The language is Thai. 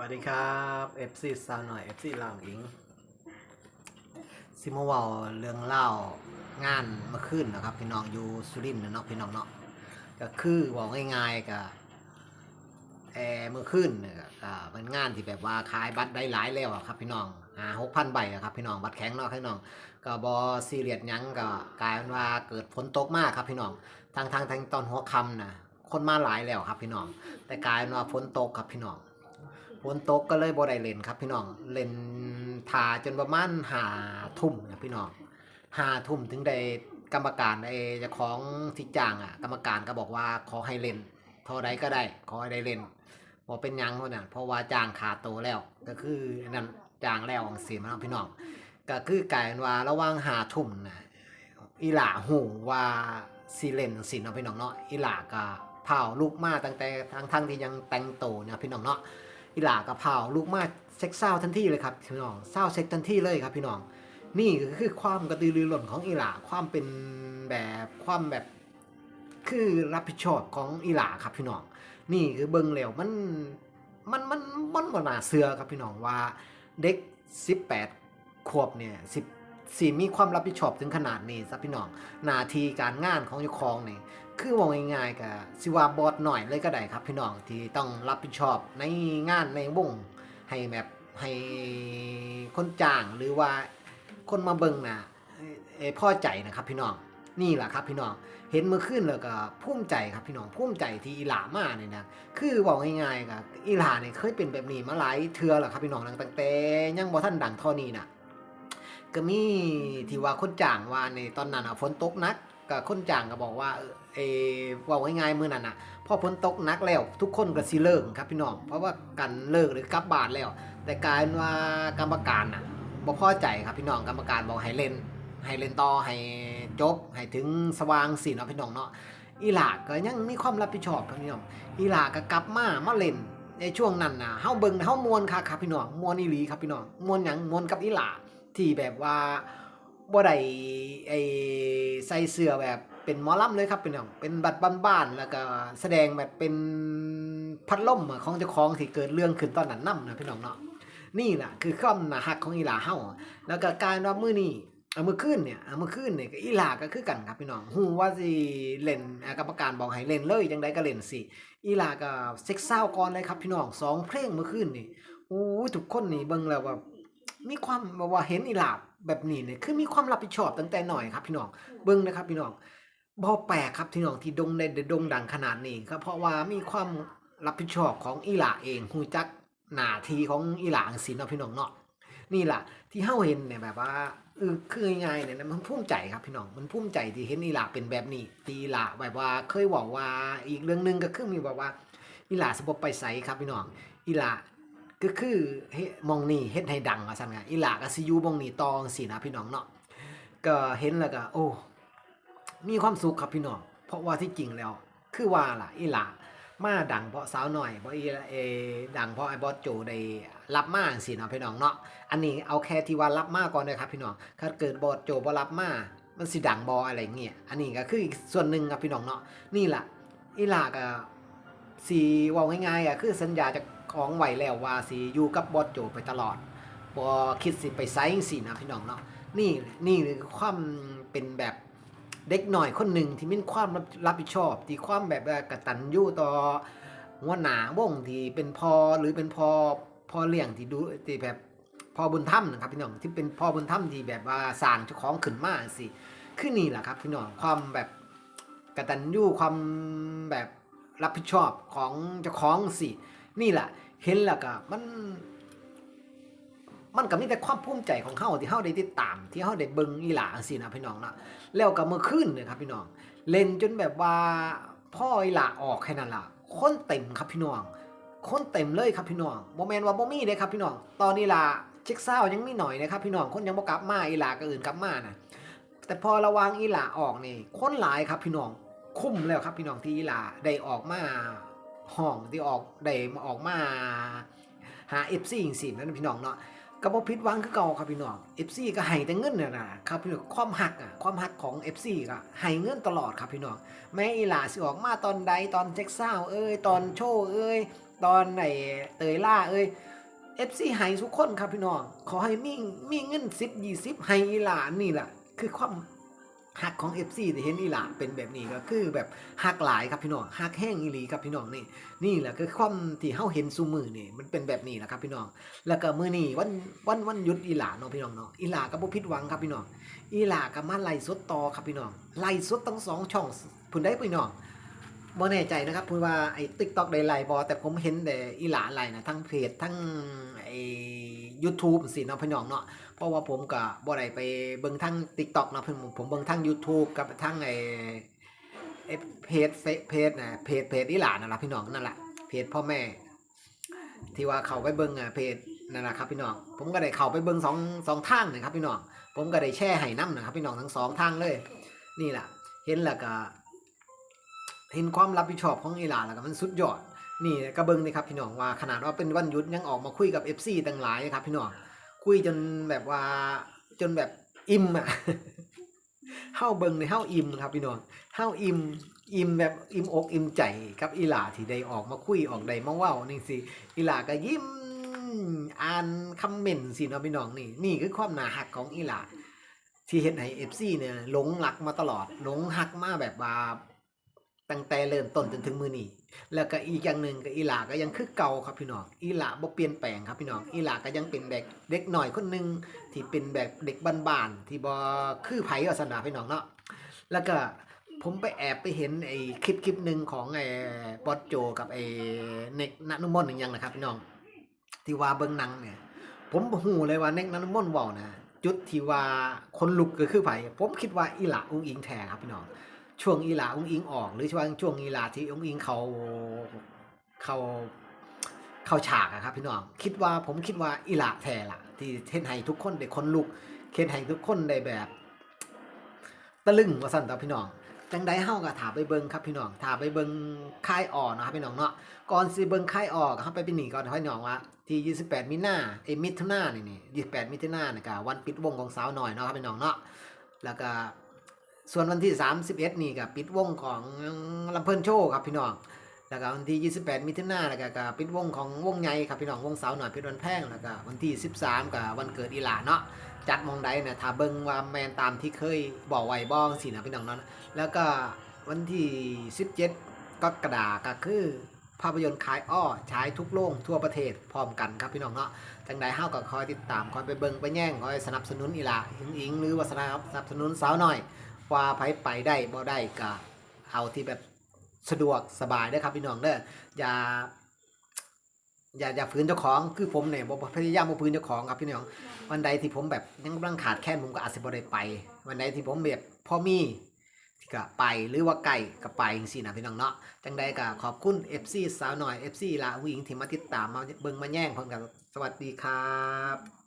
วัสดีครับ FC สาวหน่อย FC ลามอิงซิมาเวาเรื่องเล่างานเมื่อคืนนะครับ พี่น้องอยู่สุรินทร์นะเนาะพี่น้องเนาะก็คือบอกง่ายๆกับแอร์เมื่อคืนเนี่ยก็เป็นงานที่แบบว่าขายบัตรได้หลายแล้วครับ พี่น้องอ่าหกพันใบครับพี่น้องบัตรแข็งเนาะพี่น้องก็บอซีเรียสยังก็กลายเป็นว่าเกิดฝนตกมากครับพี่น้องทางทางทางตอนหัวค่ำนะคนมาหลายแล้วครับพี่น้องแต่กลายเป็นว่าฝนตกครับพี่น้อง ฝนตกก็เลยบ่ได้เล่นครับพี่น้องเล่นทาจนประมาณหาทุ่มนะพี่น้องหาทุ่มถึงได้กรรมการไอ้เจ้าของที่จ้างอะ กรรมการก็บอกว่าขอให้เล่นเท่าใดก็ได้ ขอให้ได้เล่นบ่เป็นยังเพรานั้นเพราะว่าจ้างขาโตแล้ว ก็คือนั่นจ้างแล้วจังซี่มาพี่น้องก็คือกลายเป็นว่าระหว่างหาทุ่มนะอีหล่าหูว่าสิเลนจังซี่เนาพี่น้องเนาะอีหล่าก็เผาลูกมาตั้งแต่ทั้งๆที่ยังแต่งโตเนี่ยพี่น้องเนาะ อีหลากระเพราลูกมาเซ็กเศร้าทันทีเลยครับพี่น้องเศร้าเซ็กทันทีเลยครับพี่น้อง นี่ก็คือความกระตือรือร้นของอีหลาความเป็นแบบความแบบคือรับผิดชอบของอีหลาครับพี่น้อง นี่คือเบิ่งแล้วมันมันมันมันบ่น่าเชื่อครับพี่น้องว่าเด็ก 18 ขวบเนี่ย10สิมีความรับผิดชอบถึงขนาดนี้ครับพี่น้องหน้าที่การงานของเจ้าของนี่ คือว่าง่ายๆกับสิว่าบอดหน่อยเลยก็ได้ครับ พี่น้องที่ต้องรับผิดชอบในงานในวงให้แบบให้คนจ้างหรือว่าคนมาเบิ่งนะเอ่อพ่อใจนะครับพี่น้องนี่แหละครับพี่น้องเห็นเมื่อคืนแล้วก็ภูมิใจครับพี่น้องภูมิใจที่อีหลามาเนี่ยนะคือบอกง่ายๆกับอีหลาเนี่ยเคยเป็นแบบนี้มาหลายเทือแล้วครับพี่น้องตั้งแต่ยังบ่ทันดังท่านี้น่ะก็มีที่ว่าคนจ้างว่าในตอนนั้นฝนตกนัก ก็คนจ้างก็บอกว่าเออว่าง่ายๆมือนั้นน่ะพอฝนตกนักแล้ว ทุกคนก็สิเลิกครับพี่น้องเพราะว่ากันเลิกหรือกลับบ้านแล้ว แต่กลายว่ากรรมการน่ะบ่พอใจครับพี่น้องกรรมการบอกให้เล่นให้เล่นต่อให้จบให้ถึงสว่างสิเนาะพี่น้องเนาะอีหลาก็ยังมีความรับผิดชอบครับพี่น้องอีหลาก็กลับมามาเล่นในช่วงนั้นน่ะเฮาเบิ่งเฮามวนคักครับพี่น้องมวนอีหลีครับพี่น้องมวนหยังมวนกับอีหลาที่แบบว่า บ่ได้ไอใส่เสื้อแบบเป็นหมอลำเลยครับเป็นองเป็นบัดบ้านๆแล้วก็แสดงแบบเป็นพัดลมอะของเจ้าของที่เกิดเรื่องขึ้นตอนนั้นนํนะพี่น้องเนาะนี่แหละคือความนาฮักของอีหลาเฮาแล้วก็การว่ามือนี้เอามื้อคืนเนี่ยเอามื้อคืนเนี่ยก็อีหลาก็คือกันครับพี่น้องฮู้ว่าสิเล่นกรรมการบอกให้เล่นเลยจังไดก็เล่นสิอีหลาก็เซ็กซ์ซาก่อนเลยครับพี่น้องสองเพลงเมื่อคืนนี่โอ้ทุกคนนี่เบิ่งแล้วว่ามีความแบบว่าเห็นอีหลา แบบนี้เนี่ยคือมีความรับผิดชอบตั้งแต่หน่อยครับ พี่น้องเบิ่งนะครับ พี่น้องบ่แปลกครับพี่น้องที่ดงได้ดงดังขนาดนี้ก็เพราะว่ามีความรับผิดชอบของอีหล่าเองฮู้จักหน้าที่ของอีหล่าจังซี่เนาะพี่น้องเนาะนี่แหละที่เฮาเห็นเนี่ยแบบว่าเออคือง่ายๆเนี่ยนะมันภูมิใจครับพี่น้องมันภูมิใจที่เห็นอีหล่าเป็นแบบนี้ที่อีหล่าแบบว่าเคยบอกว่าอีกเรื่องหนึงก็คือมีบอกว่าอีหล่าสิบ่ไปไสครับพี่น้องอีหล่า ก็คือเฮ็ดหมองนี่เฮ็ดให้ดังว่าซั่นไงอีหลาก็สิอยู่มองนี่ตองซี่นะพี่น้องเนาะก็เห็นแล้วก็โอ้มีความสุขครับพี่น้องเพราะว่าที่จริงแล้ว คือว่าล่ะอีหลามาดังเพราะสาวหน่อยเพราะอีเอดังเพราะไอ้บอสโจได้รับมาจังซี่เนะพี่น้องเนาะอันนี้เอาแค่ที่ว่ารับมาก่อนนะครับพี่น้องถ้าเกิดบอสโจบ่รับมามันสิดังบ่อะไรเงี้ย อันนี้ก็คืออีกส่วนหนึ่งครับพี่น้องเนาะ นี่ล่ะอีหลาก็สีว่าง่ายๆอะคือสัญญาจะ ของไหวแล้วว่าสีอยู่กับบอสโจไปตลอดบ่คิดสิไปไซส์สินะพี่น้องเนาะนี่นี่คือความเป็นแบบเด็กหน่อยคนหนึ่งที่มีความรับรับผิดชอบ ที่ความแบบว่ากตัญญูต่อหัวหนาวงที่เป็นพอหรือเป็นพอพอเลี้ยงที่ดูที่แบบพอบุญธรรมนะครับพี่น้องที่เป็นพอบุญธรรมที่แบบว่าสร้างเจ้าของขึ้นมาสิคือนี่แหละครับพี่น้องความแบบกระตัญญูความแบบรับผิดชอบของเจ้าของสิ นี่แหละเห็นแล้วก็มัน มันก็มีแต่ความภูมิใจของเฮาที่เฮาได้ติดตาม ที่เฮาได้เบิ่งอีหลาจังซี่นะพี่น้องนะแล้วก็เมื่อคืนเนี่ยครับพี่น้อง เล่นจนแบบว่าพ่ออีหลาออกแค่นั้นล่ะคนเต็มครับพี่น้องคนเต็มเลยครับพี่น้องบ่แมนว่าบ่มีเด้ครับพี่น้อง ตอนนี้ล่ะเช็คเศร้ายังไมีหน่อยนะครับพี่น้อง คนยังบ่กลับมาอีหลาก็อื่นกลับมานะแต่พอระวังอีหลาออกนี่คนหลายครับพี่น้องคุ้มแล้วครับพี่น้องที่อีหลาได้ออกมา ห้องที่ออกได้มาออกมาหา FC จริงๆนั่นพี่น้องเนาะก็บ่ผิดหวังคือเก่าครับพี่น้อง FC ก็ให้แต่เงินน่ะนะครับพี่น้องความหักอะความหักของ FC ก็ให้เงินตลอดครับพี่น้องแม้อีหลาสิออกมาตอนใดตอนเจ็กซ่าวเอ้ยตอนโชว์เอ้ยตอนไอ้เตยล่าเอ้ย FC ให้ทุกคนครับพี่น้องขอให้มีมีเงิน10 20ให้อีหลานี่แหละคือความ หักของ FC ที่เห็นอีหลาเป็นแบบนี้ก็คือแบบหักหลายครับพี่น้องหักแห้งอีหลีครับพี่น้องนี่นี่แหละคือความที่เฮาเห็นซุมือนี่มันเป็นแบบนี้แหละครับพี่น้อง แล้วก็มือนี้วันวันวันหยุดอีหลาเนาะพี่น้องเนาะอีหลาก็บ่ผิดหวังครับพี่น้องอีหลาก็มาไล่สดต่อครับพี่น้องไล่สดทั้งสองช่องพุ่นได้พี่น้องบ่แน่ใจนะครับพิ่นว่าไอ้ TikTok ได้ไล่บ่แต่ผมเห็นแต่อีหลาไล่นะทั้งเพจทั้งไอ้ YouTube สิเนาะพี่น้องเนาะ เพราะว่าผมก็บ่ได้ไปเบิ่งทั้ง TikTok เนาะเพิ่นผมเบิ่งทั้ง YouTube กับทั้งไอ้ไอเพจเฟซเพจนะเพจเพจอีหลานั่นล่ะพี่น้องนั่นแหละเพจพ่อแม่ ที่ว่าเข้าไปเบิ่งอะเพจนั่นแหละครับพี่น้อง ผมก็ได้เข้าไปเบิ่งสองสองทางนะครับพี่น้อง ผมก็ได้แช่ให้น้ำนะครับพี่น้องทั้งสองทางเลย นี่แหละเห็นแล้วก็เห็นความรับผิดชอบของอีหลานแล้วก็มันสุดยอด นี่ก็เบิงนี่ครับพี่น้องว่าขนาดว่าเป็นวันหยุดยังออกมาคุยกับ FC ต่างหลายครับพี่น้อง คุยจนแบบว่า จนแบบอิ่มอะเฮาเบิ่งในเฮาอิ่มครับพี่น้องเฮาอิ่มอิ่มแบบอิ่มอกอิ่มใจกับอีหลาที่ได้ออกมาคุยออกได้มาเว้านี่สิอีหลาก็ยิ้มอ่านคอมเมนต์สิเนาะพี่น้องนี่นี่คือความหนาฮักของอีหลาที่เห็นให้ FC เนี่ยหลงรักมาตลอดหลงฮักมาแบบว่า ตั้งแต่เริ่มต้นจนถึงมือนี้แล้วก็อีกอย่างหนึ่งก็อีหลาก็ยังคือเก่าครับพี่น้องอีหลาบ่เปลี่ยนแปลงครับพี่น้องอีหลาก็ยังเป็นเด็กเด็กหน่อยคนหนึ่งที่เป็นแบบเด็กบ้านๆที่บ่คือไผว่าซั่นน่ะพี่น้องเนาะแล้วก็ผมไปแอบไปเห็นไอ้คลิปคลิปหนึ่งของไอ้บอสโจกับไอ้เน็กนันุมนต์อีกอย่างนะครับพี่น้องที่ว่าเบิ่งหนังเนี่ย ผมบ่ฮู้เลยว่าเน็กนันุมนว้านะจุดที่ว่าคนลุกก็คือไผ่ผมคิดว่าอีหลาอุ้งอิงแท้ครับพี่น้อง ช่วงอีหลาอุ้งอิงออก หรือช่วงช่วงอีหลาที่อุ้งอิงเขาเขาเข้าฉากอะครับพี่น้องคิดว่าผมคิดว่าอีหลาแท้ละที่เทนให้ทุกคนได้คนลุกเทนให้ทุกคนได้แบบตะลึงว่าสั่นต่อพี่น้องจังใดเฮาก็ถามไปเบิงครับพี่น้องถามไปเบิงค่ายอ่อนะครับพี่น้องเนาะก่อนสิเบิงค่ายอ่อก็เฮาไปเป็นหนีก่อนพี่น้องว่าที่ 28 มิถุนาเอมิถุนานี่นี่28 มิถุนานี่ก็วันปิดวงของสาวหน่อยเนาะครับพี่น้องเนาะแล้วก็ ส่วนวันที่ 31 นี่ก็ปิดวงของลำเพลินโชว์ครับพี่น้อง แล้วก็วันที่ 28 มิถุนายนแล้วก็กปิดวงของวงใหญ่ครับพี่น้องวงสาวหน่อยเพชรวันแพงแล้วก็วันที่ 13ก็วันเกิดอีหลาเนาะจัดมองใดเนี่ยถ้าเบิงว่าแมนตามที่เคยบอกไว้บ้องสินะพี่น้องเนาะแล้วก็วันที่ 17กรกฎาคมก็คือภาพยนตร์ขายอ้อฉายทุกโรงทั่วประเทศพร้อมกันครับพี่น้องเนาะจังใดเฮาก็คอยติดตามคอยไปเบิงไปแย่งคอยสนับสนุนอีหลาหิงอิงหรือว่าสนับสนุนสาวหน่อย ว่าไผไปได้บ่ได้ก็เอาที่แบบสะดวกสบายเด้ครับพี่น้องเด้ออย่าอย่าอย่าฝืนเจ้าของคือผมเนี่ยบ่พยายามบ่ฝืนเจ้าของครับพี่น้องวันใดที่ผมแบบยังกำลังขาดแคลนผมก็อาจสิบ่ได้ไป วันใดที่ผมแบบพอมีก็ไปหรือว่าไก่ก็ไปจังซี่นะพี่น้องเนาะจังใดก็ขอบคุณ FC สาวหน่อย FC ลาผู้หญิงที่มาติดตามมาเบิ่งมาแย่งพร้อมกันสวัสดีครับ